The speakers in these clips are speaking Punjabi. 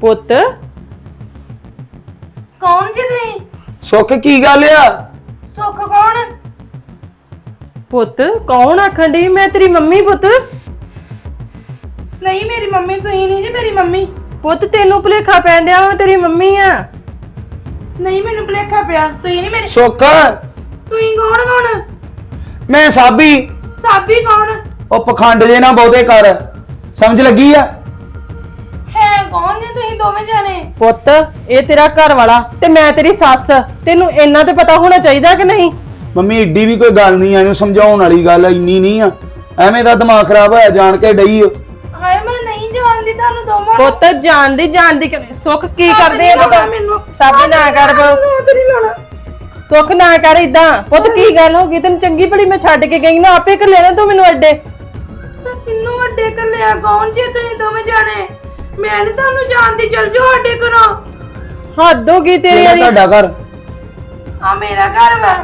ਪੁੱਤ। ਕੌਣ ਜੀ ਤੁਸੀਂ? ਸੁੱਖ ਕੀ ਗੱਲ ਆ? ਸੁੱਖ ਕੌਣ? ਪੁੱਤ ਕੌਣ ਆਖਣ ਡਈ ਮੈਂ ਤੇਰੀ ਮੰਮੀ ਪੁੱਤ? ਨਹੀਂ ਮੇਰੀ ਮੰਮੀ ਤੁਸੀਂ ਨਹੀਂ ਜੀ ਮੇਰੀ ਮੰਮੀ। ਪੁੱਤ ਤੈਨੂੰ ਭੁਲੇਖਾ ਪੈਣ ਡਿਆ ਮੈਂ ਤੇਰੀ ਮੰਮੀ ਆ। ਨਹੀਂ ਮੈਨੂੰ ਭੁਲੇਖਾ ਪਿਆ। ਤੁਸੀਂ ਨਹੀਂ ਮੇਰੀ ਸੁੱਖ? ਤੁਸੀਂ ਕੌਣ ਕੌਣ? ਮੈਂ ਸਾਬੀ। ਸਾਬੀ ਕੌਣ? ਉਹ ਪਖੰਡ ਜੇ ਨਾ ਬਹੁਤੇ ਕਰ। ਸਮਝ ਲੱਗੀ ਆ? ਨੇ ਤੁਸੀਂ ਦੋਵੇਂ ਜਾਣੇ? ਪੁੱਤ ਇਹ ਤੇਰਾ ਘਰ ਵਾਲਾ ਤੇ ਮੈਂ ਤੇਰੀ ਸੱਸ। ਤੈਨੂੰ ਇੰਨਾ ਤੇ ਪਤਾ ਹੋਣਾ ਚਾਹੀਦਾ ਕਿ ਨਹੀਂ? ਮੰਮੀ ਏਡੀ ਵੀ ਕੋਈ ਗੱਲ ਨਹੀਂ ਆ ਇਹਨੂੰ ਸਮਝਾਉਣ ਵਾਲੀ ਗੱਲ ਇੰਨੀ ਨਹੀਂ ਆ। ਐਵੇਂ ਦਾ ਦਿਮਾਗ ਖਰਾਬ ਹੋਇਆ ਜਾਣ ਕੇ ਡਈ ਓ। ਹਾਏ ਮੈਂ ਨਹੀਂ ਜਾਣਦੀ ਤੁਹਾਨੂੰ ਦੋਵਾਂ ਨੂੰ। ਪੁੱਤ ਜਾਣਦੀ ਜਾਣਦੀ ਕਿ- ਸੁੱਖ ਕੀ ਕਰਦੇ ਆ ਪੁੱਤ ਮੈਨੂੰ। ਸਾਬੀ ਨਾ ਕਰ ਲਾਉਣਾ ਸੁੱਖ ਨਾ ਕਰ ਇਦਾਂ ਪੁੱਤ ਕੀ ਗੱਲ ਹੋ ਗਈ? ਤੈਨੂੰ ਚੰਗੀ ਭਲੀ ਮੈਂ ਛੱਡ ਕੇ ਗਈ ਨਾ ਆਪੇ ਕਰ ਲੈਣਾ ਤੂੰ ਮੈਨੂੰ ਅੱਡੇ। ਕਿੰਨੂੰ ਵੱਡੇ ਕੱਲਿਆ ਕੌਣ ਜੀ ਤੁਸੀਂ ਦੋਵੇਂ ਜਾਣੇ? ਮੈਂ ਨਹੀਂ ਤੁਹਾਨੂੰ ਜਾਣਦੀ ਚਲ ਜਾਓ ਸਾਡੇ ਕੋਲੋਂ ਹੱਦ ਹੋ ਗਈ ਤੇਰੀ ਕਿਹੜਾ ਵਾਲੀ। ਤੁਹਾਡਾ ਘਰ। ਆ ਮੇਰਾ ਘਰ ਵਾ।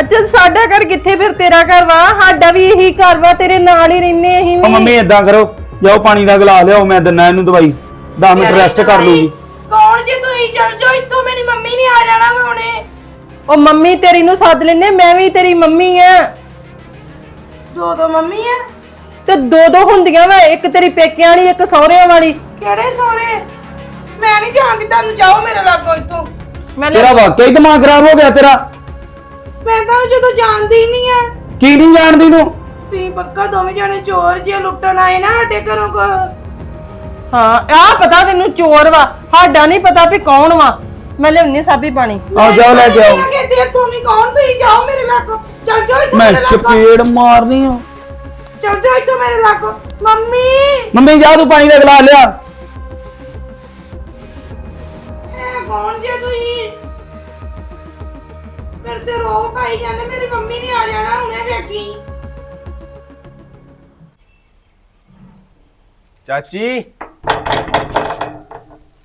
ਅੱਛਾ ਸਾਡਾ ਘਰ ਕਿੱਥੇ ਫਿਰ ਤੇਰਾ ਘਰ ਵਾ? ਸਾਡਾ ਵੀ ਇਹੀ ਘਰ ਵਾ ਤੇਰੇ ਨਾਲ ਹੀ ਰਹਿੰਦੇ ਅਸੀਂ ਉਹ ਵੀ ਮੰਮੀ ਇਦਾਂ ਕਰੋ। ਜਾਓ ਪਾਣੀ ਦਾ ਗਲਾਸ ਲਿਆਓ ਮੈਂ ਦਿੰਨਾ ਇਹਨੂੰ ਦਵਾਈ। 10 ਮਿੰਟ ਰੈਸਟ ਕਰ ਲੂਗੀ ਕੌਣ ਜੀ ਤੁਸੀਂ? ਚਲ ਜਾਓ ਇੱਥੋਂ ਮੇਰੀ ਮੰਮੀ ਨਹੀਂ ਆ ਜਾਣਾ ਮੈਂ ਹੁਣੇ। ਉਹ ਮੰਮੀ ਤੇਰੀ ਨੂੰ ਸੱਦ ਲੈਨੇ ਮੈਂ ਵੀ ਤੇਰੀ ਮੰਮੀ ਆ। ਦੋ ਦੋ ਮੰਮੀ ਆ? ਤੇ ਦੋ ਦੋ ਹੁੰਦੀਆਂ ਵਾ ਇੱਕ ਤੇਰੀ ਪੇਕਿਆਂ ਵਾਲੀ ਇੱਕ ਸਹੁਰਿਆਂ ਵਾਲੀ। ਕਿਹੜੇ ਸੋਹਰੇ? ਮੈਂ ਨਹੀਂ ਜਾਣਦੀ ਤੁਹਾਨੂੰ ਜਾਓ ਮੇਰੇ ਲਾਗੋਂ ਇੱਥੋਂ। ਮੈਂ ਲੈ- ਤੇਰਾ ਵਾਕਈ ਦਿਮਾਗ ਖਰਾਬ ਹੋ ਗਿਆ ਤੇਰਾ? ਮੈਂ ਤੁਹਾਨੂੰ ਜਦੋਂ ਜਾਣਦੀ ਹੀ ਨਹੀਂ ਆ। ਕੀ ਨਹੀਂ ਜਾਣਦੀ ਤੂੰ? ਤੁਸੀਂ ਪੱਕਾ ਦੋਵੇਂ ਜਾਣੇ ਚੋਰ ਜੇ ਲੁੱਟਣ ਆਏ ਨਾ ਸਾਡੇ ਘਰੋਂ ਕੋ। ਹਾਂ ਆ ਪਤਾ ਤੈਨੂੰ ਚੋਰ ਵਾ ਸਾਡਾ ਨਹੀਂ ਪਤਾ ਵੀ ਕੌਣ ਵਾ। ਮੈਂ ਲਿਆਉਣੀ ਸਾਬੀ ਪਾਣੀ। ਆਓ ਜਾਓ ਲੈ ਕੇ ਆਓ ਕਹਿੰਦੇ ਇੱਥੋਂ ਵੀ ਕੌਣ ਤੁਸੀਂ ਜਾਓ ਮੇਰੇ ਲਾਗੋਂ। ਚਲ ਜਾਓ ਇੱਥੋਂ ਮੈਂ ਮੇਰੇ ਲਾਗੋਂ। ਚਪੇੜ ਮਾਰਨੀ ਆ। ਚਲ ਜਾਓ ਇੱਥੋਂ ਮੇਰੇ ਲਾਗੋਂ। ਮੰਮੀ। ਮੰਮੀ ਜਾ ਤੂੰ ਪਾਣੀ ਦਾ ਗਲਾਸ ਲਿਆ। ਇਹ ਕੌਣ ਜੇ ਤੁਸੀਂ? ਮੇਰੇ ਤੇ ਰੋਹ ਪਾਈ ਜਾਂਦੇ ਮੇਰੀ ਮੰਮੀ ਨੇ ਆ ਜਾਣਾ ਹੁਣੇ ਵੇਖੀ। ਚਾਚੀ।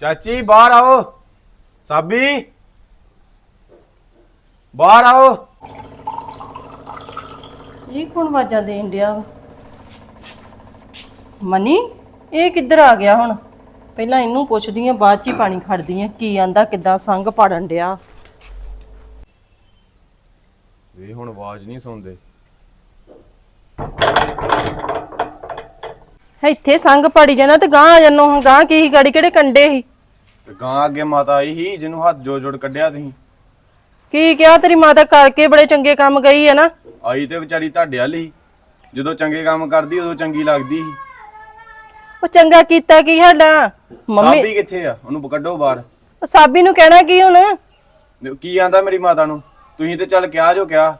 ਚਾਚੀ ਬਾਹਰ ਆਓ। ਸਾਬੀ। ਬਾਹਰ ਆਓ। ਇਹ ਕੌਣ ਆਵਾਜ਼ਾਂ ਦੇਣ ਡਿਆ ਵਾ? ਮਨੀ ਇਹ ਕਿੱਧਰ ਆ ਗਿਆ ਹੁਣ? ਪਹਿਲਾਂ ਇਹਨੂੰ ਪੁੱਛਦੀ ਆ ਬਾਅਦ ਚ ਹੀ ਪਾਣੀ ਖੜਦੀ ਆ ਕੀ ਆਂਦਾ ਕਿੱਦਾਂ ਸੰਗ ਪਾੜਨ ਡਿਆ? ਵੀ ਹੁਣ ਆਵਾਜ਼ ਨਹੀਂ ਸੁਣਦੇ। ਇੱਥੇ ਸੰਗ ਪਾੜੀ ਜਾਣਾ ਤੇ ਗਾਂ ਆ ਜਾਨੋ ਗਾਂ ਕੀ ਗਾੜੀ ਕਿਹੜੇ ਕੰਡੇ ਸੀ? ਤੇ ਗਾਂ ਅੱਗੇ ਮਾਤਾ ਆਈ ਸੀ ਜਿਹਨੂੰ ਹੱਥ ਜੋੜ ਜੋੜ ਕੱਢਿਆ ਤੁਸੀਂ। ਕੀ ਕਿਹਾ ਤੇਰੀ ਮਾਤਾ ਕਰਕੇ ਬੜੇ ਚੰਗੇ ਕੰਮ ਗਈ ਹੈ ਨਾ? ਆਈ ਤੇ ਵਿਚਾਰੀ ਤੁਹਾਡੇ ਵਾਲੀ ਜਦੋਂ ਚੰਗੇ ਕੰਮ ਕਰਦੀ ਉਦੋਂ ਚੰਗੀ ਲੱਗਦੀ ਸੀ। ਉਹ ਚੰਗਾ ਕੀਤਾ ਕੀ ਸਾਡਾ? ਮੰਮੀ ਸਾਬੀ ਕਿੱਥੇ ਆ? ਉਹਨੂੰ ਕੱਢੋ ਬਾਹਰ। ਸਾਬੀ ਨੂੰ ਕਹਿਣਾ ਕੀ ਹੁਣ? ਕੀ ਆਂਦਾ ਮੇਰੀ ਮਾਤਾ ਨੂੰ? ਤੁਸੀਂ ਤੇ ਚੱਲ ਕਿਹਾ ਜੋ ਕਿਹਾ।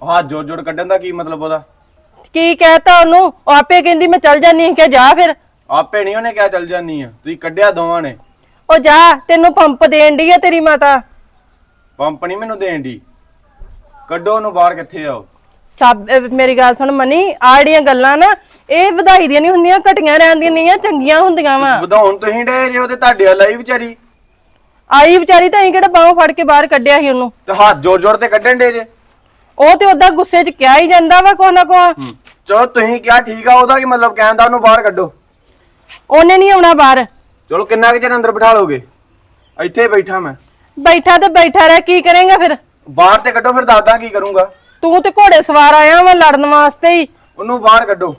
ਉਹ ਹੱਥ ਜੋੜ ਜੋੜ ਕੱਢਣ ਦਾ ਕੀ ਮਤਲਬ ਉਹਦਾ? ਕੀ ਕਹਿਤਾ ਉਹਨੂੰ? ਉਹ ਆਪੇ ਕਹਿੰਦੀ ਮੈਂ ਚੱਲ ਜਾਨੀ ਕਿ ਜਾ ਫਿਰ। ਆਪੇ ਨਹੀਂ ਉਹਨੇ ਕਿਹਾ ਚੱਲ ਜਾਨੀ ਆ ਤੁਸੀਂ ਕੱਢਿਆ ਦੋਵਾਂ ਨੇ। ਉਹ ਜਾ ਤੈਨੂੰ ਪੰਪ ਦੇਣ ਦੀ ਆ ਤੇਰੀ ਮਾਤਾ। ਪੰਪ ਨਹੀਂ ਮੈਨੂੰ ਦੇਣ ਦੀ ਕੱਢੋ ਉਹਨੂੰ ਬਾਹਰ ਕਿੱਥੇ ਆ ਉਹ? ਸਭ ਅਹ ਮੇਰੀ ਗੱਲ ਸੁਣ ਮਨੀ ਆਹ ਜਿਹੜੀਆਂ ਗੱਲਾਂ ਨਾ ਇਹ ਵਧਾਈ ਦੀਆਂ ਨਹੀਂ ਹੁੰਦੀਆਂ ਘਟੀਆਂ ਰਹਿੰਦੀਆਂ ਨਹੀਂ ਆ ਚੰਗੀਆਂ ਹੁੰਦੀਆਂ ਵਾ। ਵਧਾਉਣ ਤੁਸੀਂ ਡੇ ਜੇ ਉਹਦੇ ਤੁਹਾਡੇ ਵਾਲਾ ਹੀ ਵਿਚਾਰੀ? ਆਈ ਵਿਚਾਰੀ ਤਾਂ ਅਸੀਂ ਕਿਹੜਾ ਬਾਹੋਂ ਫੜ ਕੇ ਬਾਹਰ ਕੱਢਿਆ ਸੀ ਉਹਨੂੰ। ਤੇ ਹੱਥ ਜੋੜ ਜੋੜ ਤੇ ਕੱਢਣ ਡੇ ਜੇ? ਉਹ ਤੇ ਉਹਦਾ ਗੁੱਸੇ 'ਚ ਕਿਹਾ ਹੀ ਜਾਂਦਾ ਵਾ ਕੋ ਨਾ ਕੋ ਚਲੋ ਤੁਸੀਂ ਕਿਹਾ ਠੀਕ ਆ ਉਹਦਾ ਕੀ ਮਤਲਬ ਕਹਿਣ ਦਾ? ਉਹਨੂੰ ਬਾਹਰ ਕੱਢੋ। ਉਹਨੇ ਨਹੀਂ ਆਉਣਾ ਬਾਹਰ। ਚਲੋ ਕਿੰਨਾ ਕੁ ਚਿਰ ਅੰਦਰ ਬਿਠਾ ਲੋਗੇ ਇੱਥੇ ਬੈਠਾ ਮੈਂ। ਬੈਠਾ ਤੇ ਬੈਠਾ ਰਹਿ ਕੀ ਕਰੇਗਾ ਫਿਰ? ਬਾਹਰ ਤੇ ਕੱਢੋ ਫਿਰ ਦੱਸਦਾ ਕੀ ਕਰੂੰਗਾ। ਤੂੰ ਤੇ ਘੋੜੇ ਸਵਾਰ ਆਇਆ ਵਾ ਲੜਨ ਵਾਸਤੇ ਹੀ। ਉਹਨੂੰ ਬਾਹਰ ਕੱਢੋ।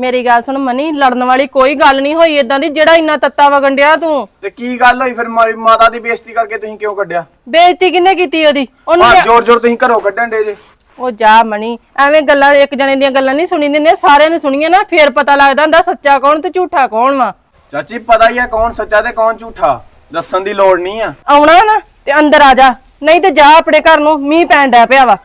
ਮੇਰੀ ਗੱਲ ਸੁਣ ਮਨੀ ਲੜਨ ਵਾਲੀ ਕੋਈ ਗੱਲ ਨਹੀਂ ਹੋਈ ਇਦਾਂ ਦੀ ਜਿਹੜਾ ਇੰਨਾ ਤੱਤਾ ਵਗਣ ਡਿਆ ਤੂੰ। ਤੇ ਕੀ ਗੱਲ ਹੋਈ? ਫਿਰ ਮਾਰੀ ਮਾਤਾ ਦੀ ਬੇਇੱਜ਼ਤੀ ਕਰਕੇ ਤੁਸੀਂ ਕਿਉਂ ਕੱਢਿਆ? ਬੇਇੱਜ਼ਤੀ ਕਿੰਨੇ ਕੀਤੀ ਉਹਦੀ? ਉਹਨੂੰ ਹੱਥ ਜੋੜ ਜੋੜ ਤੁਸੀਂ ਘਰੋਂ ਕੱਢਣ ਡੇ ਜੇ। ਉਹ ਜਾ ਮਣੀ ਐਵੇਂ ਗੱਲਾਂ ਇੱਕ ਜਣੇ ਦੀਆਂ ਗੱਲਾਂ ਨਹੀਂ ਸੁਣੀ ਦਿੰਦੇ ਸਾਰਿਆਂ ਨੂੰ ਸੁਣੀਏ ਨਾ ਫੇਰ ਪਤਾ ਲੱਗਦਾ ਹੁੰਦਾ ਸੱਚਾ ਕੌਣ ਤੇ ਝੂਠਾ ਕੌਣ ਵਾ। ਚਾਚੀ ਪਤਾ ਹੀ ਆ ਕੌਣ ਸੱਚਾ ਤੇ ਕੌਣ ਝੂਠਾ ਦੱਸਣ ਦੀ ਲੋੜ ਨਹੀਂ ਆ। ਆਉਣਾ ਨਾ ਤੇ ਅੰਦਰ ਆ ਜਾ ਨਹੀਂ ਤੇ ਜਾ ਆਪਣੇ ਘਰ ਨੂੰ ਮੀਂਹ ਪੈਣ ਡੈ ਪਿਆ ਵਾ।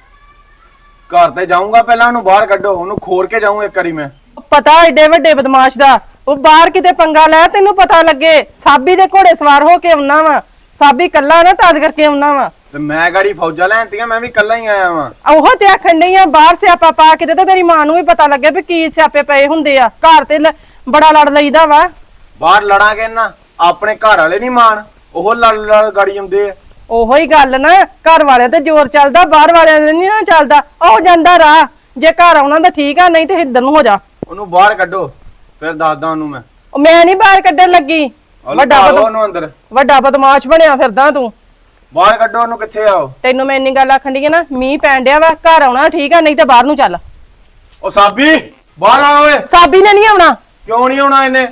ਘਰ ਤੇ ਜਾਊਂਗਾ ਪਹਿਲਾਂ ਉਹਨੂੰ ਬਾਹਰ ਕੱਢੋ ਉਹਨੂੰ ਖੋਰ ਕੇ ਜਾਊਂ ਇੱਕ ਵਾਰੀ ਮੈਂ। ਪਤਾ ਏਡੇ ਵੱਡੇ ਬਦਮਾਸ਼ ਦਾ। ਉਹ ਬਾਹਰ ਕਿਤੇ ਪੰਗਾ ਲੈ ਤੈਨੂੰ ਪਤਾ ਲੱਗੇ। ਸਾਬੀ ਦੇ ਘੋੜੇ ਸਵਾਰ ਹੋ ਕੇ ਆਉਣਾ ਵਾ। ਸਾਬੀ ਕੱਲਾ ਨਾ ਤਦ ਕਰਕੇ ਆਉਣਾ ਵਾ। ਤੇ ਮੈਂ ਗਾੜੀ ਫੌਜਾਂ ਲੈਣਤੀਆਂ ਮੈਂ ਵੀ ਇਕੱਲਾ ਹੀ ਆਇਆ ਵਾਂ। ਉਹ ਤੇ ਆਖਣ ਨਹੀਂ ਆ ਬਾਹਰ ਸਿਆਪਾ ਪਾ ਕੇ ਤੇ ਤੇਰੀ ਮਾਂ ਨੂੰ ਵੀ ਪਤਾ ਲੱਗੇ ਵੀ ਕੀ ਸਿਆਪੇ ਪਏ ਹੁੰਦੇ ਆ। ਘਰ ਤੇ ਲ- ਬੜਾ ਲੜ ਲਈਦਾ ਵਾ। ਬਾਹਰ ਲੜਾਂਗੇ ਨਾ ਆਪਣੇ ਘਰ ਵਾਲੇ ਨਹੀਂ ਮਾਣ। ਉਹ ਲੜ ਲੜ ਗਾੜੀ ਆਉਂਦੇ ਆ। ਉਹੋ ਹੀ ਗੱਲ ਨਾ ਘਰ ਵਾਲਿਆਂ ਤੇ ਜ਼ੋਰ ਚੱਲਦਾ ਬਾਹਰ ਵਾਲਿਆਂ ਦੇ ਨਹੀਂ ਨਾ ਚੱਲਦਾ। ਉਹ ਜਾਂਦਾ ਰਾਹ। ਜੇ ਘਰ ਆਉਣਾ ਤਾਂ ਠੀਕ ਆ ਨਹੀਂ ਤੇ ਇੱਧਰ ਨੂੰ ਹੋ ਜਾ। ਉਹਨੂੰ ਬਾਹਰ ਕੱਢੋ ਫਿਰ ਦੱਸਦਾ ਉਹਨੂੰ ਮੈਂ। ਉਹ ਮੈਂ ਨਹੀਂ ਬਾਹਰ ਕੱਢਣ ਲੱਗੀ। ਵੱਡਾ ਬਦ- ਉਹਨੂੰ ਅੰਦਰ। ਵੱਡਾ ਬਦਮਾਸ਼ ਬਣਿਆ ਫਿਰਦਾ ਤੂੰ। ਬਾਹਰ ਕੱਢੋ ਉਹਨੂੰ ਕਿੱਥੇ ਆਓ ਤੈਨੂੰ ਮੈਂ ਇੰਨੀ ਗੱਲ ਆਖਣ ਦੀ ਨਾ ਮੀਂਹ ਪੈਣ ਡਿਆ ਵਾ ਘਰ ਆਉਣਾ ਠੀਕ ਆ ਨਹੀਂ ਤੇ ਬਾਹਰ ਨੂੰ ਚੱਲ। ਉਹ ਸਾਬੀ ਬਾਹਰ ਆ ਓਏ। ਸਾਬੀ ਨੇ ਨਹੀਂ ਆਉਣਾ। ਕਿਉਂ ਨਹੀਂ ਆਉਣਾ ਇਹਨੇ?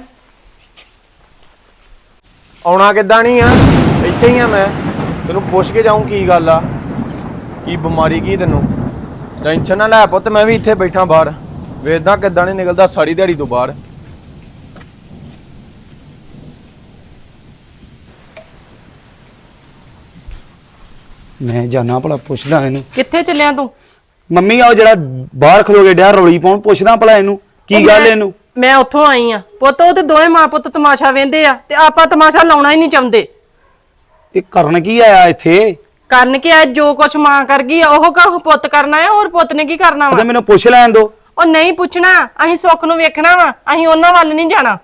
ਆਉਣਾ ਕਿੱਦਾਂ ਨਹੀਂ ਆ? ਇੱਥੇ ਹੀ ਆ ਮੈਂ। ਤੈਨੂੰ ਪੁੱਛ ਕੇ ਜਾਊਂ ਕੀ ਗੱਲ ਆ। ਕੀ ਬਿਮਾਰੀ ਕੀ ਤੈਨੂੰ? ਟੈਨਸ਼ਨ ਨਾ ਲੈ ਪੁੱਤ ਮੈਂ ਵੀ ਇੱਥੇ ਬੈਠਾ ਬਾਹਰ। ਵੇਖਦਾ ਕਿੱਦਾਂ ਨਹੀਂ ਨਿਕਲਦਾ ਸਾਰੀ ਦਿਹਾੜੀ ਤੋਂ ਬਾਹਰ। ਮੈਂ ਜਾਣਾ ਭਲਾ ਪੁੱਛਦਾ ਇਹਨੂੰ। ਕਿੱਥੇ ਚੱਲਿਆ ਤੂੰ? ਮੰਮੀ ਆ ਉਹ ਜਿਹੜਾ ਬਾਹਰ ਖਲੋਗੇ ਡਿਆ ਰੌਲੀ ਪਾਉਣ ਪੁੱਛਦਾ ਭਲਾ ਇਹਨੂੰ। ਕੀ ਗੱਲ ਇਹਨੂੰ? ਮੈਂ ਉੱਥੋਂ ਆਈ ਆ। ਪੁੱਤ ਉਹ ਤੇ ਦੋਵੇਂ ਮਾਂ ਪੁੱਤ ਤਮਾਸ਼ਾ ਵੇਂਦੇ ਆ ਤੇ ਆਪਾਂ ਤਮਾਸ਼ਾ ਲਾਉਣਾ ਹੀ ਨਹੀਂ ਚਾਹੁੰਦੇ। ਇਹ ਕਰਨ ਕੀ ਆਇਆ ਇੱਥੇ? ਕਰਨ ਕੀ ਆ ਜੋ ਕੁਛ ਮਾਂ ਕਰ ਗਈ ਆ, ਉਹ ਕਾ ਪੁੱਤ ਕਰਨਾ ਹੈ ਹੋਰ ਪੁੱਤ ਨੇ ਕੀ ਕਰਨਾ ਵਾ? ਤੇ ਮੈਨੂੰ ਪੁੱਛ ਲੈਣ ਦੋ। ਉਹ ਨਹੀਂ ਪੁੱਛਣਾ ਅਸੀਂ ਸੁੱਖ ਨੂੰ ਵੇਖਣਾ ਵਾ ਅਸੀਂ ਉਹਨਾਂ ਵੱਲ ਨਹੀਂ ਜਾਣਾ।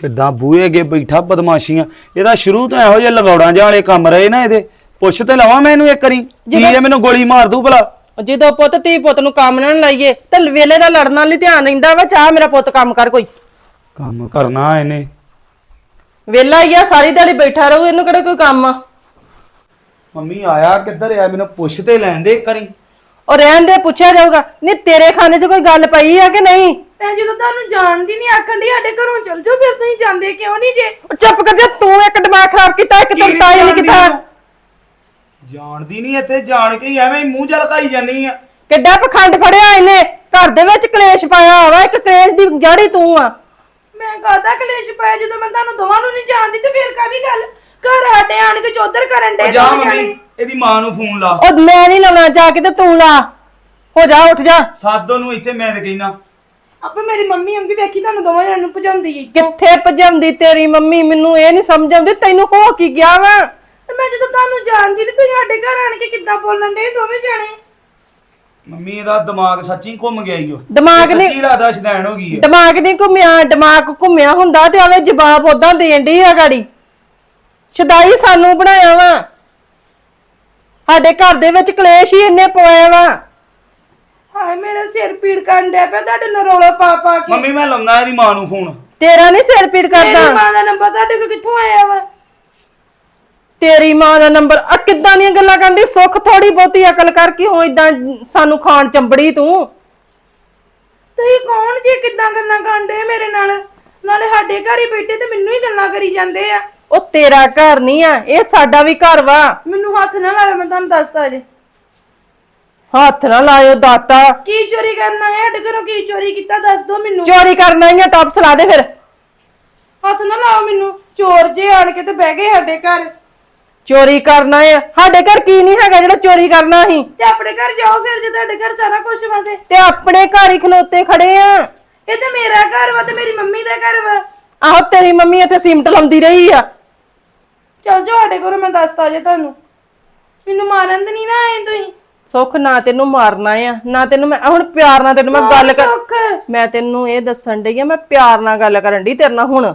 ਕਿੱਦਾਂ ਬੂਹੇ ਅੱਗੇ ਬੈਠਾ ਬਦਮਾਸ਼ੀਆਂ? ਇਹਦਾ ਸ਼ੁਰੂ ਤੋਂ ਇਹੋ ਜਿਹੇ ਲਗੌੜਾਂ ਵਾਲੇ ਕੰਮ ਰਹੇ ਨਾ ਇਹਦੇ। ਪੁੱਛ ਤੇ ਲਵਾਂ ਮੈਂ ਇਹਨੂੰ ਇੱਕ ਵਾਰੀ ਕੀ ਇਹ ਮੈਨੂੰ ਗੋਲੀ ਮਾਰ ਦੂ ਭਲਾ? ਜਦੋਂ ਪੁੱਤ ਧੀ ਪੁੱਤ ਨੂੰ ਕੰਮ ਨਾ ਲਾਈਏ ਤੇ ਵੇਲੇ ਦਾ ਲੜਨ ਹੀ ਧਿਆਨ ਰਹਿੰਦਾ ਵਾ ਚਾਹ ਮੇਰਾ ਪੁੱਤ ਕੰਮ ਕਰ ਕੋਈ। ਕੰਮ ਕਰਨਾ ਇਹਨੇ। ਵੇਲਾ ਹੀ ਆ ਸਾਰੀ ਦਿਹਾੜੀ ਬੈਠਾ ਰਹੂ ਇਹਨੂੰ ਕਿਹੜਾ ਕੋਈ ਕੰਮ ਆ? ਮੰਮੀ ਆਇਆ ਕਿੱਧਰ ਆ? ਮੈਨੂੰ ਪੁੱਛ ਤੇ ਲੈਣ ਦੇ ਇੱਕ ਵਾਰੀ। ਉਹ ਰਹਿਣ ਦੇ ਪੁੱਛਿਆ ਜਾਊਗਾ। ਨਹੀਂ ਤੇਰੇ ਖਾਨੇ 'ਚ ਕੋਈ ਗੱਲ ਪਈ ਆ ਕਿ ਨਹੀਂ? ਮੈਂ ਜਦੋਂ ਤੁਹਾਨੂੰ ਜਾਣਦੀ ਨਹੀਂ ਆਖਣ ਦੀ ਸਾਡੇ ਘਰੋਂ ਚਲ ਜਾਓ ਫਿਰ ਤੁਸੀਂ ਜਾਂਦੇ ਕਿਉਂ ਨਹੀਂ ਜੇ? ਉਹ ਚੁੱਪ ਕਰ ਜਾ ਤੂੰ ਇੱਕ ਦਿਮਾਗ ਖਰਾਬ ਕੀਤਾ ਇੱਕ ਤੇਰੀ ਤਾਈ ਨੇ ਕੀਤਾ। ਜਾਣਦੀ ਨਹੀਂ ਇੱਥੇ ਜਾਣ ਕੇ ਹੀ ਐਵੇਂ ਹੀ ਮੂੰਹ ਜਲਕਾਈ ਜਾਨੀ ਆ। ਕਿੱਡਾ ਪਖੰਡ ਫੜਿਆ ਇਹਨੇ ਘਰ ਦੇ ਵਿੱਚ ਕਲੇਸ਼ ਪਾਇਆ ਵਾ ਇੱਕ ਕਲੇਸ਼ ਦੀ ਜੜੀ ਤੂੰ ਆ। ਮੈਂ ਕਾਹਦਾ ਕਲੇਸ਼ ਪਾਇਆ ਜਦੋਂ ਮੈਂ ਤੁਹਾਨੂੰ ਦੋਵਾਂ ਨੂੰ ਨਹੀਂ ਜਾਣਦੀ ਤੇ ਫਿਰ ਕਾਦੀ ਗੱਲ? ਘਰ ਸਾਡੇ ਆਣ ਕੇ ਚੌਧਰ ਕਰਨ ਦੇ ਉਹ ਜਾ ਮੰਮੀ ਇਹਦੀ ਮਾਂ ਨੂੰ ਫੋਨ ਲਾ। ਉਹ ਮੈਂ ਨਹੀਂ ਲਾਉਣਾ ਜਾ ਕੇ ਤੇ ਤੂੰ ਲਾ। ਹੋ ਜਾ ਉੱਠ ਜਾ। ਸਾਦੋ ਨੂੰ ਇੱਥੇ ਮੈਂ ਤੇ ਕਹਿਣਾ। ਆਪੇ ਮੇਰੀ ਮੰਮੀ ਆਉਂਦੀ ਵੇਖੀ ਤੁਹਾਨੂੰ ਦੋਵਾਂ ਜਣਾਂ ਨੂੰ ਭਜਾਉਂਦੀ ਗਈ ਕਿੱਥੇ ਭਜਾਉਂਦੀ ਤੇਰੀ ਮੰਮੀ? ਮੈਨੂੰ ਇਹ ਨਹੀਂ ਸਮਝ ਆਉਂਦੀ ਤੈਨੂੰ ਹੋ ਕੀ ਗਿਆ ਵਾ? ਤੇ ਮੈਂ ਜਦੋਂ ਤੁਹਾਨੂੰ ਜਾਣਦੀ ਨਹੀਂ ਤੁਸੀਂ ਸਾਡੇ ਘਰ ਆਣ ਕੇ ਕਿੱਦਾਂ ਬੋਲਣ ਦੇ ਦੋਵੇਂ ਜਾਣੇ? ਮੰਮੀ ਇਹਦਾ ਦਿਮਾਗ ਸੱਚੀ ਘੁੰਮ ਗਿਆ ਈ ਓ। ਦਿਮਾਗ ਨੇ ਸੱਚੀ ਰਾਦਾ ਸ਼ਦੈਣ ਹੋ ਗਈ ਹੈ ਦਿਮਾਗ ਨਹੀਂ ਘੁੰਮਿਆ ਦਿਮਾਗ ਘੁੰਮਿਆ ਹੁੰਦਾ ਤੇ ਆਵੇ ਜਵਾਬ ਉਦਾਂ ਦੇਣ ਡਈ ਆ ਗਾੜੀ। ਸ਼ਦਾਈ ਸਾਨੂੰ ਬਣਾਇਆ ਵਾ। ਸਾਡੇ ਘਰ ਦੇ ਵਿੱਚ ਕਲੇਸ਼ ਹੀ ਇੰਨੇ ਪਵਾਇਆ ਵਾ। ਹਾਏ ਮੇਰਾ ਸਿਰ ਪੀੜ ਕਰਨ ਡਿਆ ਪਿਆ ਤੁਹਾਡੇ ਨਾਲ ਰੌਲਾ ਪਾ ਪਾ ਕੇ। ਮੰਮੀ ਮੈਂ ਲਾਉਣਾ ਇਹਦੀ ਮਾਂ ਨੂੰ ਫੋਨ। ਤੇਰਾ ਨਹੀਂ ਸਿਰ ਪੀੜ ਮੇਰੀ ਕਰਦਾ ਮਾਂ ਦਾ ਨੰਬਰ ਤੁਹਾਡੇ ਕੋਲ ਕਿੱਥੋਂ ਆਇਆ ਵਾ? ਤੇਰੀ ਮਾਂ ਦਾ ਨੰਬਰ ਆ ਕਿੱਦਾਂ ਦੀਆਂ ਗੱਲਾਂ ਕਰਦੀ? ਸੁੱਖ ਥੋੜੀ ਬਹੁਤੀ ਅਕਲ ਕਰ ਕਿਉਂ ਇਦਾਂ ਸਾਨੂੰ ਖਾਣ ਚੰਬੜੀ ਤੂੰ। ਤੁਸੀਂ ਕੌਣ ਜੀ? ਕਿੱਦਾਂ ਗੱਲਾਂ ਕਰਦੇ ਮੇਰੇ ਨਾਲ? ਨਾਲੇ ਸਾਡੇ ਘਰ ਹੀ ਬੈਠੇ ਤੇ ਮੈਨੂੰ ਹੀ ਗੱਲਾਂ ਕਰੀ ਜਾਂਦੇ ਆ। ਉਹ ਤੇਰਾ ਘਰ ਨਹੀਂ ਆ ਇਹ ਸਾਡਾ ਵੀ ਘਰ ਵਾ। ਮੈਨੂੰ ਹੱਥ ਨਾ ਲਾਇਓ ਮੈਂ ਤੁਹਾਨੂੰ ਦੱਸਦਾ ਜੇ। ਹੱਥ ਨਾ ਲਾਇਓ ਦਾਤਾ। ਕੀ ਚੋਰੀ ਕਰਨਾ ਹੈ? ਸਾਡੇ ਘਰੋਂ ਕੀ ਚੋਰੀ ਕੀਤਾ? ਦੱਸ ਦਿਓ ਮੈਨੂੰ। ਚੋਰੀ ਕਰਨਾ ਹੀ ਆ ਟਾਪਸ ਲਾ ਦੇ ਫਿਰ। ਹੱਥ ਨਾ ਲਾਓ ਮੈਨੂੰ। ਚੋਰ ਜੇ ਆਣ ਕੇ ਤੇ ਬਹਿ ਗਏ ਸਾਡੇ ਘਰ। ਚੋਰੀ ਕਰਨਾ ਆ। ਸਾਡੇ ਘਰ ਕੀ ਨਹੀਂ ਹੈਗਾ ਜਿਹੜਾ ਚੋਰੀ ਕਰਨਾ ਸੀ? ਤੇ ਆਪਣੇ ਘਰ ਜਾਓ ਫਿਰ ਜੇ ਤੁਹਾਡੇ ਘਰ ਸਾਰਾ ਕੁਝ ਵਾ ਤੇ। ਤੇ ਆਪਣੇ ਘਰ ਹੀ ਖਲੋਤੇ ਖੜੇ ਆ। ਇਹ ਤੇ ਮੇਰਾ ਘਰ ਵਾ ਤੇ ਮੇਰੀ ਮੰਮੀ ਦਾ ਘਰ ਵਾ। ਆਹੋ ਤੇਰੀ ਮੰਮੀ ਇੱਥੇ ਸੀਮਟ ਲਾਉਂਦੀ ਰਹੀ ਆ। ਚਲ ਜਾਓ ਸਾਡੇ ਘਰੋਂ ਮੈਂ ਦੱਸਦਾ ਜੇ ਤੁਹਾਨੂੰ। ਮੈਨੂੰ ਮਾਰਨ ਤੇ ਨਹੀਂ ਨਾ ਆਏ ਤੁਸੀਂ। ਸੁੱਖ ਨਾ ਤੈਨੂੰ ਮਾਰਨਾ ਆ ਨਾ ਤੈਨੂੰ ਮੈਂ ਹੁਣ ਪਿਆਰ ਨਾਲ ਤੈਨੂੰ ਮੈਂ ਗੱਲ ਕਰ ਮੈਂ ਤੈਨੂੰ ਇਹ ਦੱਸਣ ਡਈ ਆ ਮੈਂ ਪਿਆਰ ਨਾਲ ਗੱਲ ਕਰਨ ਡਈ ਤੇਰੇ ਨਾਲ ਹੁਣ।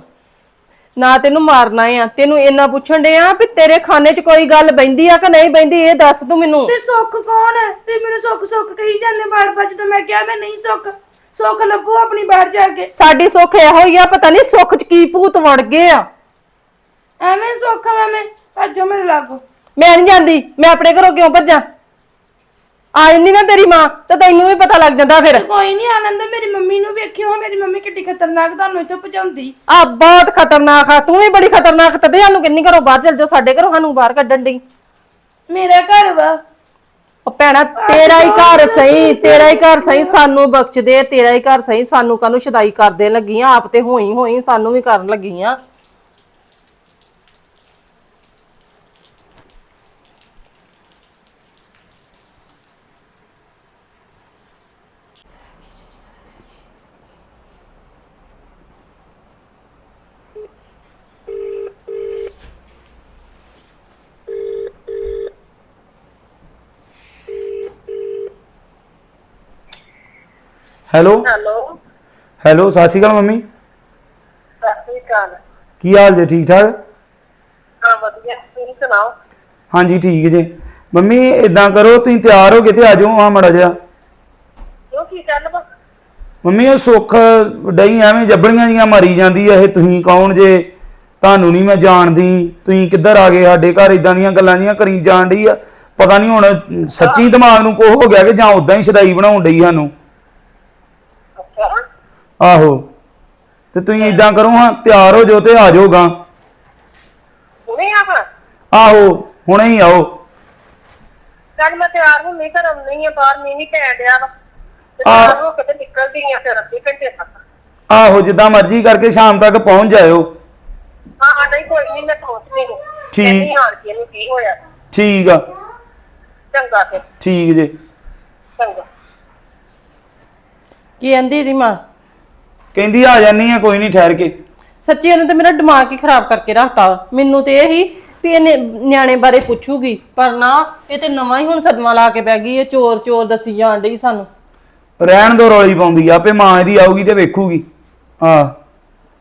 ਨਾ ਤੈਨੂੰ ਮਾਰਨਾ ਆ ਤੈਨੂੰ ਇੰਨਾ ਪੁੱਛਣ ਡਈ ਆ ਵੀ ਤੇਰੇ ਖਾਨੇ 'ਚ ਕੋਈ ਗੱਲ ਬੈਂਦੀ ਆ ਕਿ ਨਹੀਂ ਬੈਂਦੀ ਇਹ ਦੱਸ ਤੂੰ ਮੈਨੂੰ। ਤੇ ਸੁੱਖ ਕੌਣ ਹੈ ਤੇ ਮੈਨੂੰ ਸੁੱਖ ਸੁੱਖ ਕਹੀ ਜਾਂਦੇ ਬਾਰ ਬਾਰ ਜਦੋਂ ਮੈਂ ਕਿਹਾ ਮੈਂ ਨਹੀਂ ਸੁੱਖ। ਸੁੱਖ ਲੱਭੋ ਆਪਣੀ ਬਾਹਰ ਜਾ ਕੇ? ਸਾਡੀ ਸੁੱਖ ਇਹੋ ਹੀ ਆ ਪਤਾ ਨਹੀਂ ਸੁੱਖ 'ਚ ਕੀ ਭੂਤ ਵੜ ਗਏ ਆ। ਐਵੇਂ ਸੁੱਖ ਮੈਂ ਭੱਜੋ ਮੇਰੇ ਲਾਗੋ। ਮੈਂ ਨਹੀਂ ਜਾਂਦੀ ਮੈਂ ਆਪਣੇ ਘਰੋਂ ਕਿਉਂ ਭੱਜਾਂ? ਆ ਜਾਂਦੀ ਨਾ ਤੇਰੀ ਮਾਂ ਤਾਂ ਤੈਨੂੰ ਵੀ ਪਤਾ ਲੱਗ ਜਾਂਦਾ ਫਿਰ। ਕੋਈ ਨਹੀਂ ਆਨੰਦ ਮੇਰੀ ਮੰਮੀ ਨੂੰ ਵੇਖਿਓ ਮੇਰੀ ਮੰਮੀ ਕਿੱਡੀ ਖਤਰਨਾਕ ਤੁਹਾਨੂੰ ਇੱਥੇ ਪਹੁੰਚਾਉਂਦੀ ਆ ਬਹੁਤ ਖਤਰਨਾਕ ਆ ਤੂੰ ਵੀ ਬੜੀ ਖਤਰਨਾਕ ਤੇ ਸਾਨੂੰ ਕਿੰਨੀ ਘਰੋਂ ਬਾਹਰ ਚਲ ਜਾ ਸਾਡੇ ਘਰੋਂ ਸਾਨੂੰ ਬਾਹਰ ਕੱਢਣ ਦੀ ਮੇਰਾ ਘਰ ਵਾ। ਉਹ ਭੈਣਾ, ਤੇਰਾ ਹੀ ਘਰ ਸਹੀ, ਤੇਰਾ ਹੀ ਘਰ ਸਹੀ, ਸਾਨੂੰ ਬਖਸ਼ ਦੇ, ਤੇਰਾ ਹੀ ਘਰ ਸਹੀ, ਸਾਨੂੰ ਕਾਨੂੰ ਸ਼ਦਾਈ ਕਰਦੇ ਲੱਗੀਆਂ? ਆਪ ਤੇ ਹੋਈ ਹੋਈ ਸਾਨੂੰ ਵੀ ਕਰਨ ਲੱਗੀਆਂ। ਹੈਲੋ। ਹੈਲੋ। ਹੈਲੋ ਸਤਿ ਸ਼੍ਰੀ ਅਕਾਲ ਮੰਮੀ। ਸਤਿ ਸ਼੍ਰੀ ਅਕਾਲ। ਕੀ ਹਾਲ ਜੇ ਠੀਕ ਠਾਕ? ਹਾਂ ਵਧੀਆ। ਤੁਸੀਂ ਸੁਣਾਓ? ਹਾਂਜੀ ਠੀਕ ਜੇ। ਮੰਮੀ ਇਦਾਂ ਕਰੋ ਤੁਸੀਂ ਤਿਆਰ ਹੋ ਕੇ ਤੇ ਆ ਜਾਓ ਆ ਮੜਾ ਜਿਹਾ। ਕਿਉਂ ਕੀ ਗੱਲ ਵਾ? ਮੰਮੀ ਉਹ ਸੁੱਖ ਡਈ ਐਵੇਂ ਜੱਬੜੀਆਂ ਜੀਆਂ ਮਾਰੀ ਜਾਂਦੀ ਆ ਇਹ ਤੁਸੀਂ ਕੌਣ ਜੇ? ਤੁਹਾਨੂੰ ਨਹੀਂ ਮੈਂ ਜਾਣਦੀ। ਤੁਸੀਂ ਕਿੱਧਰ ਆ ਗਏ? ਸਾਡੇ ਘਰ ਇਦਾਂ ਦੀਆਂ ਗੱਲਾਂ ਜੀਆਂ ਕਰੀ ਜਾਣ ਡਈ ਆ। ਪਤਾ ਨਹੀਂ ਹੁਣ ਸੱਚੀ ਦਿਮਾਗ ਨੂੰ ਕੋਹ ਹੋ ਗਿਆ ਕਿ ਜਾਂ ਉਦਾਂ ਹੀ ਸਦਾਈ ਬਣਾਉਣ ਡਈ ਸਾਨੂੰ। ਆਹੋ। ਤੇ ਤੁਸੀਂ ਇਦਾਂ ਕਰੋ ਹਾਂ ਤਿਆਰ ਹੋ ਜਾਓ ਤੇ ਆ ਜਾਓਗਾ ਹੁਣੇ ਆ ਫਿਰ ਆਹੋ ਹੁਣੇ ਹੀ ਆਓ। ਚੱਲ ਮੈਂ ਤਿਆਰ ਹੁੰਨੀ ਘਰ ਨਹੀਂ ਆ ਬਾਹਰ ਮੀਂਹ ਨਹੀਂ ਪੈਣ ਡਿਆ ਵਾ। ਤੇ ਆ- ਤਿਆਰ ਹੋ ਕੇ ਤੇ ਨਿਕਲਦੀ ਆ ਫਿਰ ਅੱਧੇ ਘੰਟੇ ਤੱਕ। ਆਹੋ ਜਿੱਦਾਂ ਮਰਜ਼ੀ ਕਰਕੇ ਸ਼ਾਮ ਤੱਕ ਪਹੁੰਚ ਜਾਇਓ। ਹਾਂ ਨਹੀਂ ਕੋਈ ਨਹੀਂ ਮੈਂ ਪਹੁੰਚਦੀ ਨਹੀਂ ਠੀਕ। ਕਹਿੰਦੀ ਹਾਰ ਕੇ ਨੂੰ ਕੀ ਹੋਇਆ। ਠੀਕ ਆ। ਚੰਗਾ ਫਿਰ। ਠੀਕ ਜੇ। ਚੰਗਾ। ਕੀ ਕਹਿੰਦੀ ਦੀ ਮਾਂ? ਕਹਿੰਦੀ ਆ ਜਾਨੀ ਆ ਕੋਈ ਨਹੀਂ ਠਹਿਰ ਕੇ। ਸੱਚੀ ਇਹਨੇ ਤੇ ਮੇਰਾ ਦਿਮਾਗ ਹੀ ਖਰਾਬ ਕਰਕੇ ਰੱਖਤਾ। ਮੈਨੂੰ ਤੇ ਇਹ ਹੀ ਵੀ ਇਹਨੇ ਨਿਆਣੇ ਬਾਰੇ ਪੁੱਛੂਗੀ ਪਰ ਨਾ ਇਹ ਤੇ ਨਵਾਂ ਹੀ ਹੁਣ ਸਦਮਾ ਲਾ ਕੇ ਬਹਿ ਗਈ ਇਹ ਚੋਰ ਚੋਰ ਦੱਸੀ ਜਾਣ ਡਈ ਸਾਨੂੰ। ਰਹਿਣ ਦੋ ਰੌਲੀ ਪਾਉਂਦੀ ਆ ਆਪੇ ਮਾਂ ਇਹਦੀ ਆਊਗੀ ਤੇ ਵੇਖੂਗੀ। ਆ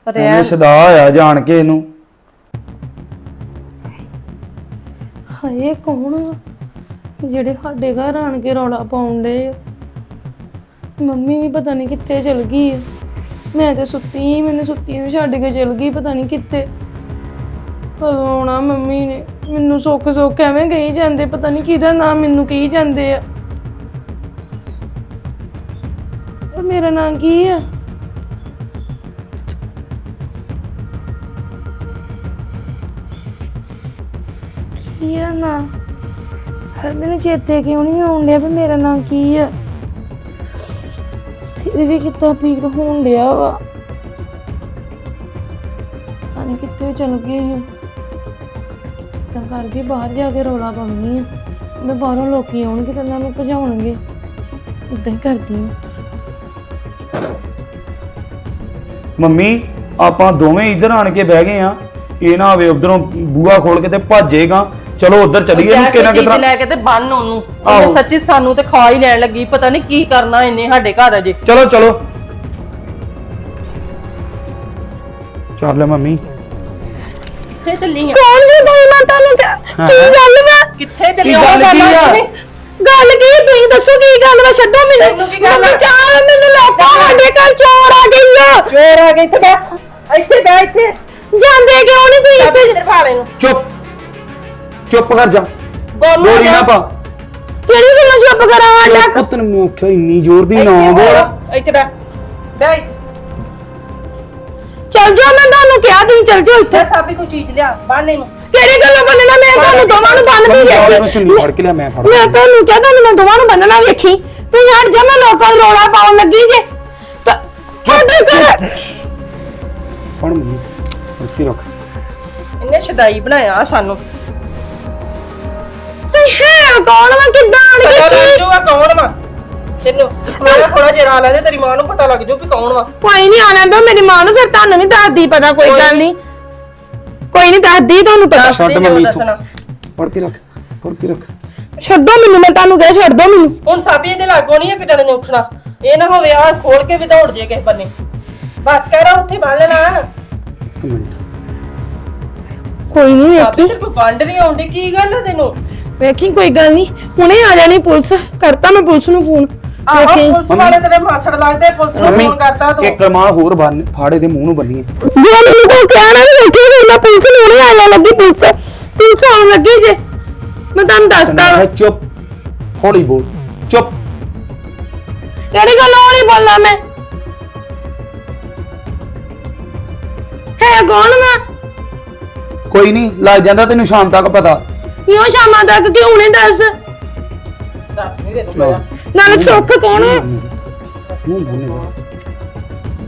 ਪਰ ਇਹਨੇ ਸਦਾ ਹੋਇਆ ਜਾਣ ਕੇ ਇਹਨੂੰ। ਹਾਏ ਕੌਣ ਆ? ਜਿਹੜੇ ਸਾਡੇ ਘਰ ਆਣ ਕੇ ਰੌਲਾ ਪਾਉਂਦੇ ਆ। ਮੰਮੀ ਵੀ ਪਤਾ ਨਹੀਂ ਕਿੱਥੇ ਚਲ ਗਈ ਆ। ਮੈਂ ਤੇ ਸੁੱਤੀ ਸੀ, ਮੈਨੂੰ ਸੁੱਤੀ ਨੂੰ ਛੱਡ ਕੇ ਚਲ ਗਈ ਪਤਾ ਨਹੀਂ ਕਿੱਥੇ। ਕਦੋਂ ਆਉਣਾ ਮੰਮੀ ਨੇ? ਮੈਨੂੰ ਸੁੱਖ ਸੁੱਖ ਐਵੇਂ ਗਈ ਜਾਂਦੇ ਪਤਾ ਨਹੀਂ ਕਿਹਦਾ ਨਾਮ ਮੈਨੂੰ ਕਹੀ ਜਾਂਦੇ ਆ। ਇਹ ਮੇਰਾ ਨਾਂ ਕੀ ਆ? ਕੀ ਆ ਨਾਂ? ਹਰ ਮੈਨੂੰ ਚੇਤੇ ਕਿਉਂ ਨਹੀਂ ਆਉਣ ਡਿਆ ਵੀ ਮੇਰਾ ਨਾਂ ਕੀ ਆ? ਸਿਰ ਵੀ ਕਿੱਦਾਂ ਪੀੜ ਹੋਣ ਡਿਆ ਵਾ? ਪਾਣੀ ਕਿੱਥੇ ਚਲ ਗਏ ਸੀ ਤਾਂ ਕਰਦੀ ਬਾਹਰ ਜਾ ਕੇ ਰੋਲਾ ਪਾਉਣੀ ਆ। ਮੈਂ ਬਾਹਰੋਂ ਲੋਕੀ ਆਉਣਗੇ ਤਾਂ ਉਹਨਾਂ ਨੂੰ ਭਜਾਉਣਗੇ। ਇਦਾਂ ਹੀ ਕਰਦੀ ਆ। ਮੰਮੀ, ਆਪਾਂ ਦੋਵੇਂ ਇੱਧਰ ਆਣ ਕੇ ਬਹਿ ਗਏ ਆ। ਇਹ ਨਾ ਹੋਵੇ ਉਧਰੋਂ ਬੂਹਾ ਖੋਲ ਕੇ ਤੇ ਭੱਜੇਗਾ ਚਲੋ ਉਧਰ ਚਲੀਏ ਲੈ ਨੂੰ ਕੇ ਕਿਨਾ ਚੀਜ਼ ਕਿਤਰਾ ਲੈ ਕੇ ਤੇ ਬੰਨ ਉਹਨੂੰ। ਉਹਨੇ ਸੱਚੀ ਸਾਨੂੰ ਤੇ ਖਾ ਹੀ ਲੈਣ ਲੱਗੀ ਪਤਾ ਨਹੀਂ ਕੀ ਕਰਨਾ ਇਹਨੇ ਸਾਡੇ ਘਰ ਅਜੇ। ਚਲੋ ਚਲੋ। ਚੱਲ ਮੰਮੀ। ਕਿੱਥੇ ਚੱਲੀ ਆ? ਕੌਣ ਜੀ ਮੈਂ ਤੁਹਾਨੂੰ ਕੀ ਗੱਲ ਵਾ? ਕਿੱਥੇ ਚੱਲੀ ਕੀ ਗੱਲ ਕੀ ਆ? ਗੱਲ ਕੀ? ਤੁਸੀਂ ਦੱਸੋ ਕੀ ਗੱਲ ਵਾ? ਛੱਡੋ ਮੈਨੂੰ। ਕੀ ਗੱਲ ਆ? ਮੈਨੂੰ ਚਾਹ ਮੈਨੂੰ ਲੋਕਾਂ ਸਾਡੇ ਘਰ ਚੋਰ ਆ ਗਈ ਆ। ਫੇਰ ਆ ਗਈ ਬੈ ਇੱਥੇ ਬੈ ਇੱਥੇ। ਜਾਂਦੇ ਕਿਉਂ ਨਹੀਂ ਤੁਸੀਂ ਇੱਥੇ? ਇੱਥੇ ਭਾਲੇ ਨੂੰ ਚੁੱਪ। ਚੁੱਪ ਕਰ ਜਾ। ਗੋਲੂ ਗੋਲੀ ਨਾ ਪਾ। ਕਿਹੜੀ ਗੱਲੋਂ ਚੁੱਪ ਕਰਾਂ? ਤੇਰੇ ਪੁੱਤ ਨੇ ਮੈਨੂੰ ਆਖਿਆ ਇੰਨੀ ਜ਼ੋਰ ਦੀ ਨਾ ਬੋਲ। ਇੱਥੇ ਬੈ। ਬੈ। ਚੱਲ ਜਾਓ ਮੈਂ ਤੁਹਾਨੂੰ ਕਿਹਾ ਤੁਸੀਂ ਚੱਲ ਜਾਓ ਇੱਥੇ। ਤੇ ਸਾਬੀ ਕੋਈ ਚੀਜ਼ ਲਿਆ ਬਾਣੇ ਨੂੰ। ਕਿਹੜੀ ਗੱਲੋਂ ਬੰਨਣਾ? ਮੈਂ ਤੁਹਾਨੂੰ ਦੋਵਾਂ ਨੂੰ ਬੰਨਦੀ ਮੈਂ ਵੇਖੀ। ਚੁੰਨੀ ਫੜ ਕੇ ਲਿਆ ਮੈਂ ਫੜ ਮੈਂ ਤੁਹਾਨੂੰ ਕਿਹਾ ਤੁਹਾਨੂੰ ਮੈਂ ਦੋਵਾਂ ਨੂੰ ਬੰਨਣਾ ਵੇਖੀ। ਤੁਸੀਂ ਹਟ ਜਾ ਮੈਂ ਲੋਕਾਂ ਨੂੰ ਰੋਲਾ ਪਾਉਣ ਲੱਗੀ ਜੇ। ਤਾਂ ਛੱਡ ਕਰ ਫੜ ਮੰਮੀ ਫੜ ਕੇ ਰੱਖ। ਇਹਨੇ ਸ਼ਦਾਈ ਬਣਾਇਆ ਸਾਨੂੰ। ਕੌਣ ਵਾ? ਕਿੱਦਾਂ ਆਣ ਕੇ ਪਤਾ ਲੱਗ ਕੀ ਜਾਊਗਾ ਕੌਣ ਵਾ? ਤੈਨੂੰ ਮੈਂ ਥੋੜਾ ਜਿਹਾ ਆ ਲੈਂਦੇ ਤੇਰੀ ਮਾਂ ਨੂੰ ਪਤਾ ਲੱਗ ਜਾਊ ਵੀ ਕੌਣ ਵਾ। ਕੋਈ ਨਹੀਂ ਆਣਾ ਦੋ ਮੇਰੀ ਮਾਂ ਨੂੰ ਫਿਰ ਤੁਹਾਨੂੰ ਵੀ ਦੱਸਦੀ ਪਤਾ ਕੋਈ ਗੱਲ ਨਹੀਂ ਕੋਈ ਨਹੀਂ ਦੱਸਦੀ ਤੁਹਾਨੂੰ ਪਤਾ। ਛੱਡ ਜੋ ਮੰਮੀ ਦੱਸਣਾ। ਫੜ ਕੇ ਰੱਖ ਫੜ ਕੇ ਰੱਖ। ਛੱਡੋ ਮੈਨੂੰ ਮੈਂ ਤੁਹਾਨੂੰ ਕਿਹਾ ਛੱਡ ਦੋ ਮੈਨੂੰ। ਹੁਣ ਸਾਬੀ ਇਹਦੇ ਲਾਗੋਂ ਨਹੀਂ ਇੱਕ ਜਣੇ ਨੇ ਉੱਠਣਾ। ਇਹ ਨਾ ਹੋਵੇ ਆ ਖੋਲ ਕੇ ਵੀ ਦੌੜ ਜੇ ਕਿਸੇ ਬੰਨੇ। ਬਸ ਕਰ ਉੱਥੇ ਬੰਨ ਲੈਣਾ। ਇੱਕ ਮਿੰਟ। ਕੋਈ ਨਹੀਂ ਸਾਬੀ ਤੇ ਕੋਈ ਨਹੀਂ ਆਉਂਦੀ ਕੀ ਗੱਲ ਆ ਤੈਨੂੰ? ਵੇਖੀ ਕੋਈ ਗੱਲ ਨਹੀਂ ਹੁਣੇ ਆ ਜਾਣੀ ਪੁਲਿਸ ਕਰਤਾ ਮੈਂ ਪੁਲਿਸ ਨੂੰ ਫੋਨ। ਆਹੋ ਵੇਖੀ। ਪੁਲਿਸ ਵਾਲੇ ਤੇਰੇ ਮਾਸੜ ਲੱਗਦੇ ਪੁਲਿਸ ਨੂੰ ਮੰਮੀ ਫੋਨ ਕਰਤਾ ਤੂੰ। ਇੱਕ ਰਮਾਨ ਹੋਰ ਬੰਨ ਫਾੜੇ ਦੇ ਮੂੰਹ ਨੂੰ ਬੰਨੀਏ। ਜੇ ਮੈਨੂੰ ਕੋਈ ਕਹਿਣਾ ਨਹੀਂ ਵੇਖੀ ਵੀ ਮੈਂ ਪੁਲਿਸ ਨੂੰ ਹੁਣੇ ਆ ਜਾਣ ਲੱਗੀ ਪੁਲਿਸ। ਪੁਲਿਸ ਆਉਣ ਲੱਗੀ ਜੇ। ਮੈਂ ਤੁਹਾਨੂੰ ਦੱਸਦਾ ਮੈਂ ਵਾਂ। ਕਿਹਾ ਚੁੱਪ ਹੌਲੀ ਬੋਲ ਚੁੱਪ। ਕਿਹੜੀ ਗੱਲ ਹੋਣੀ ਬੋਲਣਾ ਮੈਂ? ਹੈ ਕੌਣ ਵਾ? ਕੋਈ ਨਹੀਂ ਲੱਗ ਜਾਂਦਾ ਤੈਨੂੰ ਸ਼ਾਮ ਤੱਕ ਪਤਾ। ਕਿਉਂ ਸ਼ਾਮਾਂ ਤੱਕ ਕਿ ਹੁਣੇ ਦੱਸ? ਦੱਸ ਨਹੀਂ ਦੇ ਤੂੰ ਨਾਲ ਸੁੱਖ ਕੌਣ ਮੂੰਹ ਬੰਨੇ ਜਾ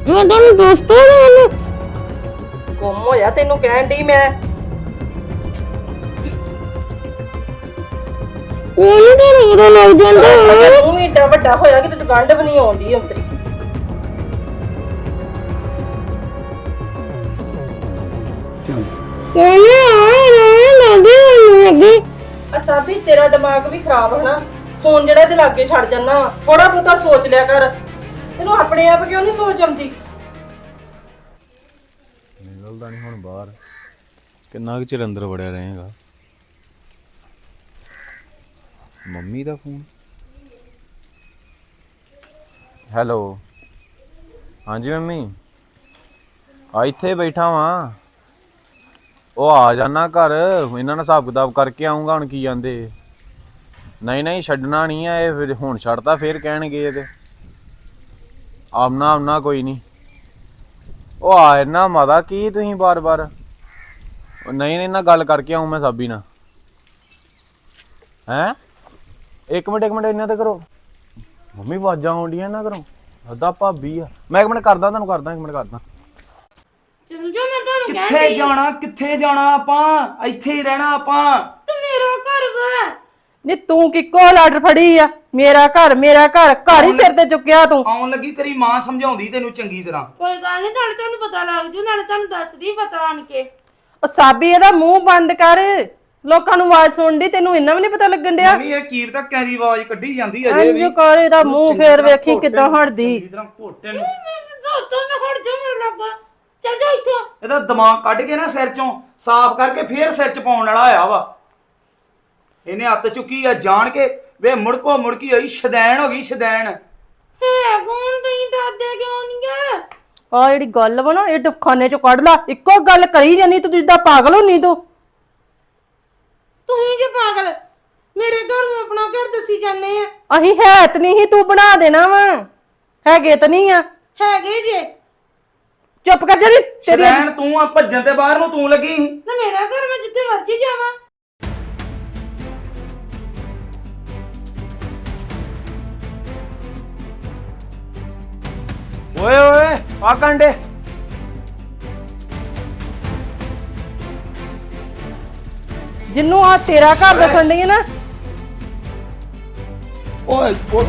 ਮੈਂ ਤੁਹਾਨੂੰ ਦੋਸਤੋ ਮੈਨੂੰ। ਗੁੰਮ ਹੋਇਆ ਤੈਨੂੰ ਕਹਿਣ ਦੀ ਮੈਂ। ਉਹ ਨਹੀਂ ਤੁਹਾਨੂੰ ਪਤਾ ਲੱਗ ਜਾਂਦਾ। ਤੂੰ ਵੀ ਏਡਾ ਵੱਡਾ ਹੋਇਆ ਕਿ ਤੇ ਗੰਢ ਵੀ ਨਹੀਂ ਆਉਂਦੀ ਅੰਤਰੀ। ਚੱਲ ਲੱਗੇ ਅੱਛਾ ਵੀ ਤੇਰਾ ਦਿਮਾਗ ਵੀ ਖਰਾਬ ਹੈ ਨਾ ਫੋਨ ਜਿਹੜਾ ਤੇ ਲਾਗੇ ਛੱਡ ਜਾਣਾ ਵਾ। ਥੋੜਾ ਬਹੁਤਾ ਸੋਚ ਲਿਆ ਕਰ। ਤੈਨੂੰ ਆਪਣੇ ਆਪ ਕਿਉਂ ਨਹੀਂ ਸੋਚ ਆਉਂਦੀ? ਨਿਕਲਦਾ ਨਹੀਂ ਹੁਣ ਬਾਹਰ। ਕਿੰਨਾ ਕੁ ਚਿਰ ਅੰਦਰ ਵੜਿਆ ਰਹੇਗਾ? ਮੰਮੀ ਦਾ ਫੋਨ? ਹੈਲੋ। ਹਾਂਜੀ ਮੰਮੀ। ਆ ਇੱਥੇ ਬੈਠਾ ਵਾਂ। ਉਹ ਆ ਜਾਣਾ ਘਰ, ਇਹਨਾਂ ਨਾਲ ਹਿਸਾਬ ਕਿਤਾਬ ਕਰਕੇ ਆਉਂਗਾ ਹੁਣ ਕੀ ਜਾਂਦੇ ਨਹੀਂ ਨਹੀਂ, ਛੱਡਣਾ ਨਹੀਂ ਆ ਇਹ, ਫਿਰ ਹੁਣ ਛੱਡਤਾ, ਫੇਰ ਕਹਿਣਗੇ ਇਹ ਤੇ। ਆਮਨਾ ਆਮਨਾ ਕੋਈ ਨਹੀਂ। ਉਹ ਆ ਇਹਨਾਂ ਮਾਦਾ ਕੀ ਤੁਸੀਂ ਬਾਰ-ਬਾਰ? ਉਹ ਨਹੀਂ ਨਹੀਂ ਨਾ ਗੱਲ ਕਰਕੇ ਆਉਂ ਮੈਂ ਸਾਬੀ ਨਾਲ। ਹੈਂ? ਇੱਕ ਮਿੰਟ ਇੱਕ ਮਿੰਟ, ਇਹਨਾਂ ਤੇ ਕਰੋ। ਮੰਮੀ, ਆਵਾਜ਼ਾਂ ਆਉਂਦੀਆਂ ਨਾ ਕਰੋ ਅੱਧਾ ਭਾਬੀ ਆ। ਮੈਂ ਇੱਕ ਮਿੰਟ ਕਰਦਾ, ਤੁਹਾਨੂੰ ਕਰਦਾ, ਇੱਕ ਮਿੰਟ ਕਰਦਾ। ਕਿੱਥੇ ਜਾਣਾ ਕਿੱਥੇ ਜਾਣਾ ਆਪਾਂ? ਇੱਥੇ ਹੀ ਰਹਿਣਾ ਆਪਾਂ। ਤੇ ਮੇਰਾ ਘਰ ਵਾ। ਨੀ ਤੂੰ ਕਿੱਕੋ ਲੜ ਫੜੀ ਆ? ਮੇਰਾ ਘਰ ਮੇਰਾ ਘਰ ਘਰ ਹੀ ਸਿਰ ਤੇ ਚੁੱਕਿਆ ਤੂੰ। ਆਉਣ ਲੱਗੀ ਤੇਰੀ ਮਾਂ ਸਮਝਾਉਂਦੀ ਤੈਨੂੰ ਚੰਗੀ ਤਰ੍ਹਾਂ। ਕੋਈ ਗੱਲ ਨਹੀਂ ਨਾਲੇ ਤੁਹਾਨੂੰ ਪਤਾ ਲੱਗ ਜੂ ਨਾਲੇ ਤੁਹਾਨੂੰ ਦੱਸਦੀ ਪਤਾ ਆਣ ਕੇ। ਉਹ ਸਾਬੀ ਇਹਦਾ ਮੂੰਹ ਬੰਦ ਕਰ। ਲੋਕਾਂ ਨੂੰ ਆਵਾਜ਼ ਸੁਣਦੀ ਤੈਨੂੰ ਇੰਨਾ ਵੀ ਨਹੀਂ ਪਤਾ ਲੱਗਣ ਡਿਆ? ਮੰਮੀ ਇਹ ਕੀਰ ਤੱਕ ਦੀ ਆਵਾਜ਼ ਕੱਢੀ ਜਾਂਦੀ ਅਜੇ ਵੀ। ਇੰਜ ਕਰ ਇਹਦਾ ਮੂੰਹ ਫੇਰ ਵੇਖੀ ਕਿਦਾਂ ਹਟਦੀ। ਚੰਗੀ ਤਰ੍ਹਾਂ ਘੋਟੇ ਨੂੰ। ਦੋ ਦੋ ਮੈਂ ਹਟ ਜਾ ਮੇਰੇ ਲੱਗਾ ਚੱਲ ਜਾ ਇੱਥੋਂ। ਇਹਦਾ ਦਿਮਾਗ ਕੱਢ ਕੇ ਨਾ ਸਿਰ ਚੋਂ ਸਾਫ਼ ਕਰਕੇ ਫੇਰ ਸਿਰ ਚ ਪਾਉਣ ਵਾਲਾ ਹੋਇਆ ਵਾ। ਇਹਨੇ ਹੱਥ ਚੁੱਕੀ ਆ ਜਾਣ ਕੇ ਵੇ ਮੁੜਕੋ ਮੁੜਕੀ ਹੋਈ ਸ਼ਦੈਣ ਹੋ ਗਈ ਸ਼ਦੈਣ। ਹੈ ਕੌਣ ਤਈ ਦਾਦੇ ਕਿਉਂ ਨਹੀਂ ਗੇ ਆ ਜਿਹੜੀ ਗੱਲ ਵਾ ਨਾ ਇਹ ਡਫਖਾਨੇ ਚੋਂ ਕੱਢ ਲਾ। ਇੱਕੋ ਗੱਲ ਕਰੀ ਜਾਨੀ ਤੂੰ ਜਿੱਦਾਂ ਪਾਗਲ ਹੁੰਨੀ ਤੂੰ। ਤੁਸੀਂ ਜੇ ਪਾਗਲ। ਮੇਰੇ ਘਰ ਨੂੰ ਆਪਣਾ ਘਰ ਦੱਸੀ ਜਾਂਦੇ ਆ। ਅਹੀਂ ਹੈ ਤੇ ਨਹੀਂ ਸੀ, ਤੂੰ ਬਣਾ ਦੇਣਾ ਵਾ। ਹੈਗੇ ਤਾਂ ਨਹੀਂ ਆ। ਹੈਗੇ ਜੇ। ਚੁੱਪ ਕਰ ਜਾ ਨੀ ਤੇਰੀ ਸ਼ਦੈਣ ਤੂੰ ਆ ਭੱਜਣ ਤੇ ਬਾਹਰ ਨੂੰ ਤੂੰ ਲੱਗੀ ਸੀ। ਨਾ ਮੇਰਾ ਘਰ ਮੈਂ ਜਿੱਥੇ ਮਰਜ਼ੀ ਜਾਵਾਂ। ਓਏ ਓਏ ਆ ਕੰਡੇ। ਜਿੰਨੂੰ ਆ ਤੇਰਾ ਘਰ ਦੱਸਣ ਡਈ ਨਾ ਓਏ ਓਏ